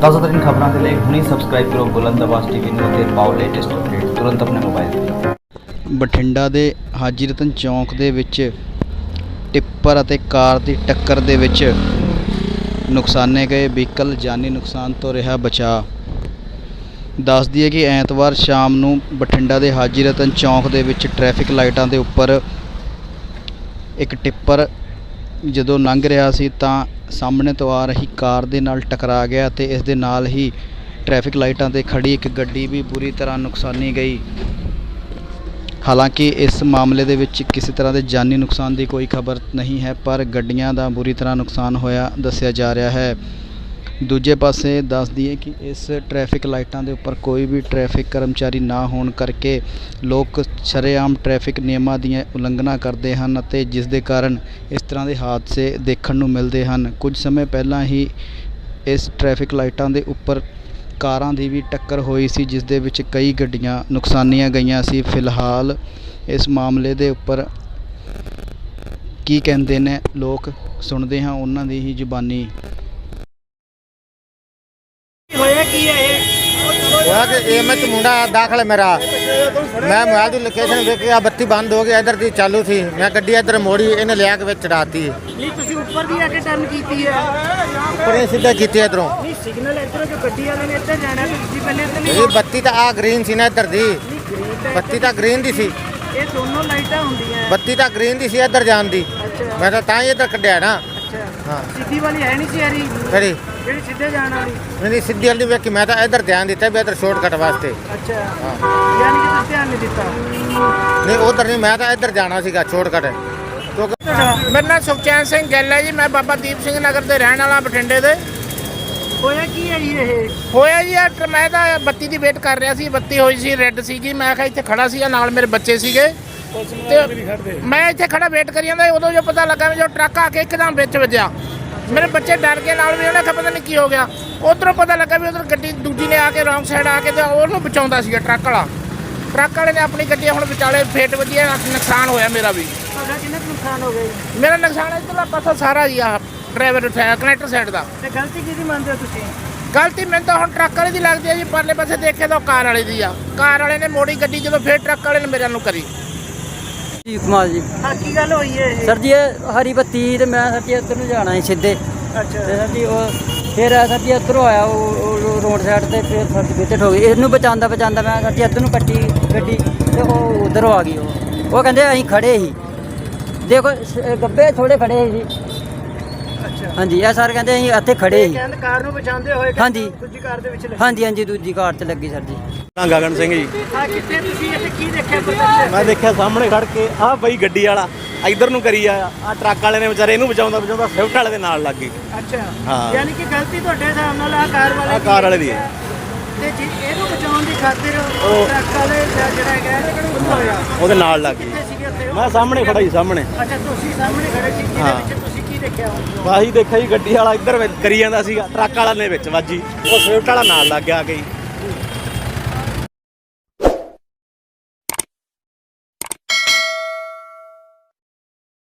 ਤਾਜ਼ਾ ਖਬਰਾਂ ਦੇ ਲਈ ਹੁਣੇ ਸਬਸਕ੍ਰਾਈਬ ਕਰੋ ਬੁਲੰਦ ਆਵਾਜ਼ ਟੀਵੀ ਨੂੰ ਅਤੇ ਪਾਓ ਲੇਟੈਸਟ ਅਪਡੇਟ ਤੁਰੰਤ ਆਪਣੇ ਮੋਬਾਈਲ ਤੇ। ਬਠਿੰਡਾ ਦੇ ਹਾਜੀ ਰਤਨ ਚੌਂਕ ਦੇ ਵਿੱਚ ਟਿੱਪਰ ਅਤੇ ਕਾਰ ਦੀ ਟੱਕਰ ਦੇ ਵਿੱਚ ਨੁਕਸਾਨੇ ਗਏ। ਵਹੀਕਲ ਜਾਨੀ ਨੁਕਸਾਨ ਤੋਂ ਰਿਹਾ ਬਚਾ ਦੱਸ ਦਈਏ ਕਿ ਐਤਵਾਰ ਸ਼ਾਮ ਨੂੰ ਬਠਿੰਡਾ ਦੇ ਹਾਜੀ ਰਤਨ ਚੌਂਕ ਦੇ ਵਿੱਚ ਟ੍ਰੈਫਿਕ ਲਾਈਟਾਂ ਦੇ ਉੱਪਰ ਇੱਕ ਟਿੱਪਰ ਜਦੋਂ ਲੰਘ ਰਿਹਾ ਸੀ ਤਾਂ ਸਾਹਮਣੇ ਤੋਂ ਆ ਰਹੀ ਕਾਰ ਦੇ ਨਾਲ ਟਕਰਾ ਗਿਆ ਤੇ ਇਸ ਦੇ ਨਾਲ ਹੀ ਟ੍ਰੈਫਿਕ ਲਾਈਟਾਂ ਤੇ ਖੜੀ ਇੱਕ ਗੱਡੀ ਵੀ ਬੁਰੀ ਤਰ੍ਹਾਂ ਨੁਕਸਾਨੀ ਗਈ। ਹਾਲਾਂਕਿ ਇਸ ਮਾਮਲੇ ਦੇ ਵਿੱਚ ਕਿਸੇ ਤਰ੍ਹਾਂ ਦੇ ਜਾਨੀ ਨੁਕਸਾਨ ਦੀ ਕੋਈ ਖਬਰ ਨਹੀਂ ਹੈ, ਪਰ ਗੱਡੀਆਂ ਦਾ ਬੁਰੀ ਤਰ੍ਹਾਂ ਨੁਕਸਾਨ ਹੋਇਆ ਦੱਸਿਆ ਜਾ ਰਿਹਾ ਹੈ। ਦੂਜੇ ਪਾਸੇ ਦੱਸ ਦਈਏ ਕਿ ਇਸ ਟ੍ਰੈਫਿਕ ਲਾਈਟਾਂ ਦੇ ਉੱਪਰ ਕੋਈ ਵੀ ਟ੍ਰੈਫਿਕ ਕਰਮਚਾਰੀ ਨਾ ਹੋਣ ਕਰਕੇ ਲੋਕ ਸ਼ਰੇਆਮ ਟ੍ਰੈਫਿਕ ਨਿਯਮਾਂ ਦੀਆਂ ਉਲੰਘਣਾ ਕਰਦੇ ਹਨ ਅਤੇ ਜਿਸ ਦੇ ਕਾਰਨ ਇਸ ਤਰ੍ਹਾਂ ਦੇ ਹਾਦਸੇ ਦੇਖਣ ਨੂੰ ਮਿਲਦੇ ਹਨ। ਕੁਝ ਸਮੇਂ ਪਹਿਲਾਂ ਹੀ ਇਸ ਟ੍ਰੈਫਿਕ ਲਾਈਟਾਂ ਦੇ ਉੱਪਰ ਕਾਰਾਂ ਦੀ ਵੀ ਟੱਕਰ ਹੋਈ ਸੀ, ਜਿਸ ਦੇ ਵਿੱਚ ਕਈ ਗੱਡੀਆਂ ਨੁਕਸਾਨੀਆਂ ਗਈਆਂ ਸੀ। ਫਿਲਹਾਲ ਇਸ ਮਾਮਲੇ ਦੇ ਉੱਪਰ ਕੀ ਕਹਿੰਦੇ ਨੇ ਲੋਕ? ਸੁਣਦੇ ਹਾਂ ਉਹਨਾਂ ਦੀ ਹੀ ਜ਼ੁਬਾਨੀ। ਕੀ ਹੈ ਇਹ? ਹੋਇਆ ਕਿ ਇਹ ਮੈਂ ਮੁੰਡਾ ਦਾਖਲ ਹੈ ਮੇਰਾ। ਮੈਂ ਮੋਬਾਈਲ ਦੀ ਲੋਕੇਸ਼ਨ ਵੇਖ ਕੇ ਆ ਬੱਤੀ ਬੰਦ ਹੋ ਗਈ ਇਧਰ ਦੀ ਚਾਲੂ ਸੀ। ਮੈਂ ਗੱਡੀ ਇਧਰ ਮੋੜੀ ਇਹਨੇ ਲਿਆ ਕੇ ਵਿੱਚ ਚੜਾਤੀ ਨਹੀਂ ਤੁਸੀਂ ਉੱਪਰ ਆ ਕੇ ਟਰਨ ਕੀਤੀ ਹੈ। ਪਰ ਇਹ ਸਿੱਧਾ ਕੀਤੀ ਇਧਰੋਂ। ਨਹੀਂ ਸਿਗਨਲ ਇੱਧਰੋਂ ਜੋ ਗੱਡੀ ਵਾਲੇ ਨੇ ਇੱਧਰ ਜਾਣਾ ਤੇ ਤੁਸੀਂ ਪਹਿਲੇ ਇੱਧਰ ਨਹੀਂ ਇਹ ਬੱਤੀ ਤਾਂ ਆ ਗ੍ਰੀਨ ਸੀ ਨਾ ਇਧਰ ਦੀ। ਬੱਤੀ ਤਾਂ ਗ੍ਰੀਨ ਦੀ ਸੀ। ਇਹ ਦੋਨੋਂ ਲਾਈਟਾਂ ਹੁੰਦੀਆਂ। ਬੱਤੀ ਤਾਂ ਗ੍ਰੀਨ ਦੀ ਸੀ ਇਧਰ ਜਾਣ ਦੀ। ਮੈਂ ਤਾਂ ਤਾਂ ਹੀ ਇਧਰ ਕੱਢਿਆ ਨਾ। ਹਾਂ। ਸਿੱਧੀ ਵਾਲੀ ਹੈ ਨਹੀਂ ਸੀ ਯਾਰੀ। ਕਿਹੜੀ? ਜਿਹੜੀ ਸਿੱਧੇ ਜਾਣ ਵਾਲੀ। ਨਹੀਂ ਸਿੱਧੀ ਵਾਲੀ ਵੇਖੀ ਮੈਂ ਤਾਂ ਇਧਰ ਧਿਆਨ ਦਿੱਤਾ ਵੀ ਇਧਰ ਸ਼ਾਰਟਕਟ ਵਾਸਤੇ। ਅੱਛਾ। ਯਾਨੀ ਕਿ ਤੁਸੀਂ ਧਿਆਨ ਨਹੀਂ ਦਿੱਤਾ। ਨਹੀਂ ਉਧਰ ਨਹੀਂ ਮੈਂ ਤਾਂ ਇਧਰ ਜਾਣਾ ਸੀਗਾ ਸ਼ਾਰਟਕਟ ਮੇਰਾ ਨਾਮ ਸੁਖਚੈਨ ਸਿੰਘ ਗਿੱਲ ਹੈ ਜੀ ਮੈਂ ਬਾਬਾ ਦੀਪ ਸਿੰਘ ਨਗਰ ਦੇ ਰਹਿਣ ਵਾਲਾ ਬਠਿੰਡੇ ਦੇ। ਹੋਇਆ ਕੀ ਹੈ ਜੀ ਇਹ? ਹੋਇਆ ਜੀ ਆ ਮੈਂ ਤਾਂ ਬੱਤੀ ਦੀ ਵੇਟ ਕਰ ਰਿਹਾ ਸੀ ਬੱਤੀ ਹੋਈ ਸੀ ਰੈੱਡ ਸੀਗੀ ਮੈਂ ਕਿਹਾ ਇੱਥੇ ਖੜਾ ਸੀ ਨਾਲ ਮੇਰੇ ਬੱਚੇ ਸੀਗੇ। ਤੇ ਮੈਂ ਇੱਥੇ ਖੜਾ ਵੇਟ ਕਰੀ ਜਾਂਦਾ ਉਦੋਂ ਜੋ ਪਤਾ ਲੱਗਾ ਜੋ ਟਰੱਕ ਆ ਕੇ ਇੱਕਦਮ ਵਿੱਚ ਵੱਜਿਆ। ਮੇਰੇ ਬੱਚੇ ਡਰ ਕੇ ਨਾਲ ਵੀ ਉਹਨੇ ਕਿਹਾ ਪਤਾ ਨਹੀਂ ਕੀ ਹੋ ਗਿਆ। ਉਧਰੋਂ ਪਤਾ ਲੱਗਾ ਵੀ ਉਧਰ ਗੱਡੀ ਦੂਜੀ ਨੇ ਆ ਕੇ ਰੌਂਗ ਸਾਈਡ ਆ ਕੇ ਤੇ ਉਹਨੂੰ ਬਚਾਉਂਦਾ ਸੀਗਾ ਟਰੱਕ ਵਾਲਾ। ਟਰੱਕ ਵਾਲੇ ਨੇ ਆਪਣੀ ਗੱਡੀ ਹੁਣ ਵਿਚਾਲੇ ਫੇਟ ਵੱਜੀ ਹੈ, ਨੁਕਸਾਨ ਹੋਇਆ ਮੇਰਾ ਵੀ। ਤੁਹਾਡਾ ਕਿੰਨਾ ਨੁਕਸਾਨ ਹੋ ਗਿਆ? ਮੇਰਾ ਨੁਕਸਾਨ ਇਧਰਲਾ ਪਾਸਾ ਸਾਰਾ ਹੀ ਆ ਡਰਾਈਵਰ ਕਨੈਕਟਰ ਸਾਈਡ ਦਾ। ਤੇ ਗਲਤੀ ਕਿਹਦੀ ਮੰਨਦੇ ਹੋ ਤੁਸੀਂ? ਗਲਤੀ ਮੈਨੂੰ ਤਾਂ ਹੁਣ ਟਰੱਕ ਵਾਲੇ ਦੀ ਲੱਗਦੀ ਹੈ ਜੀ ਪਰਲੇ ਪਾਸੇ ਦੇਖੇ ਤਾਂ ਕਾਰ ਵਾਲੇ ਦੀ ਆ। ਕਾਰ ਵਾਲੇ ਨੇ ਮੋੜੀ ਗੱਡੀ ਜਦੋਂ ਫੇਰ ਟਰੱਕ ਵਾਲੇ ਨੇ ਮੇਰੇ ਨੂੰ ਕਰੀ। ਜੀ ਕੁਮਾਰ ਜੀ? ਹਾਂ ਕੀ ਗੱਲ ਹੋਈ ਹੈ ਇਹ? ਸਰ ਜੀ ਇਹ ਹਰੀ ਬੱਤੀ ਤੇ ਮੈਂ ਸਰ ਜੀ ਇੱਧਰ ਨੂੰ ਜਾਣਾ ਸੀ ਸਿੱਧੇ। ਤੇ ਅੱਛਾ ਸਰ ਜੀ ਉਹ ਫਿਰ ਸਰ ਜੀ ਇੱਧਰੋਂ ਆਇਆ ਉਹ ਰੋਡ ਸਾਈਡ ਤੇ ਫਿਰ ਸਰ ਜੀ ਵਿੱਚ ਹੋ ਗਈ। ਇਹਨੂੰ ਬਚਾਉਂਦਾ ਬਚਾਉਂਦਾ ਮੈਂ ਸਰ ਜੀ ਇੱਧਰ ਨੂੰ ਕੱਟੀ ਗੱਡੀ ਤੇ ਉਹ ਉਧਰੋਂ ਆ ਗਈ ਉਹ। ਉਹ ਕਹਿੰਦੇ ਅਸੀਂ ਖੜੇ ਸੀ। ਦੇਖੋ ਸ- ਗੱਬੇ ਥੋੜੇ ਖੜੇ ਸੀ। ਹਾਂਜੀ ਇਹ ਸਰ ਕਹਿੰਦੇ ਅਸੀਂ ਇੱਥੇ ਖੜੇ ਸੀ। ਕਹਿੰਦੇ ਕਾਰ ਨੂੰ ਬਚਾਉਂਦੇ ਹੋਏ ਹਾਂਜੀ। ਦੂਜੀ ਕਾਰ ਦੇ ਵਿੱਚ ਲੱਗੇ। ਹਾਂਜੀ ਹਾਂਜੀ ਦੂਜੀ ਕਾਰ ਤੇ ਲੱਗੀ ਸਰ ਜੀ। ਗਗਨ ਸਿੰਘ ਜੀ। ਆ ਕਿੱਥੇ ਤੁਸੀਂ ਇੱਥੇ ਕੀ ਦੇਖਿਆ ਪਤਾ ਮੈਂ ਦੇਖਿਆ ਸਾਹਮਣੇ ਖੜ ਕੇ ਆਹ ਬਈ ਗੱਡੀ ਵਾਲਾ ਇੱਧਰ ਨੂੰ ਕਰੀ ਆਇਆ ਆ ਟਰੱਕ ਵਾਲੇ ਨੇ ਵਿਚਾਰੇ ਇਹਨੂੰ ਬਚਾਉਂਦਾ ਬਚਾਉਂਦਾ ਸਵਿਫਟ ਵਾਲੇ ਦੇ ਨਾਲ ਲੱਗ ਗਈ। ਅੱਛਾ। ਹਾਂ। ਯਾਨੀ ਕਿ ਗਲਤੀ ਤੁਹਾਡੇ ਹਿਸਾਬ ਨਾਲ ਆ ਕਾਰ ਵਾਲੇ ਆ ਦੀ ਕਾਰ ਵਾਲੇ ਦੀ ਹੈ। ਤੇ ਜੀ ਇਹਨੂੰ ਬਚਾਉਣ ਦੀ ਖਾਤਰ ਉਹ- ਟਰੱਕ ਵਾਲੇ ਦਾ ਜਿਹੜਾ ਹੈਗਾ ਹੋਇਆ ਉਹਦੇ ਨਾਲ ਲੱਗ ਗਈ। ਕਿੱਥੇ ਸੀਗੇ ਉੱਥੇ? ਉਹ? ਮੈਂ ਸਾਹਮਣੇ ਖੜਾ ਸੀ ਸਾਹਮਣੇ। ਅੱਛਾ ਤੁਸੀਂ ਸਾਹਮਣੇ ਖੜੇ ਸੀ ਜਿਹਦੇ ਹਾਂ। ਵਿੱਚ ਦੇਖਿਆ ਆਹੀ ਦੇਖਿਆ ਜੀ, ਗੱਡੀ ਵਾਲਾ ਇੱਧਰ ਕਰੀ ਜਾਂਦਾ ਸੀਗਾ, ਟਰੱਕ ਵਾਲਾ ਨੇ ਵਿੱਚ, ਵੱਜੀ। ਉਹ ਸਵਿਫਟ ਵਾਲਾ ਨਾਲ ਲੱਗ ਗਿਆ ਆ ਕੇ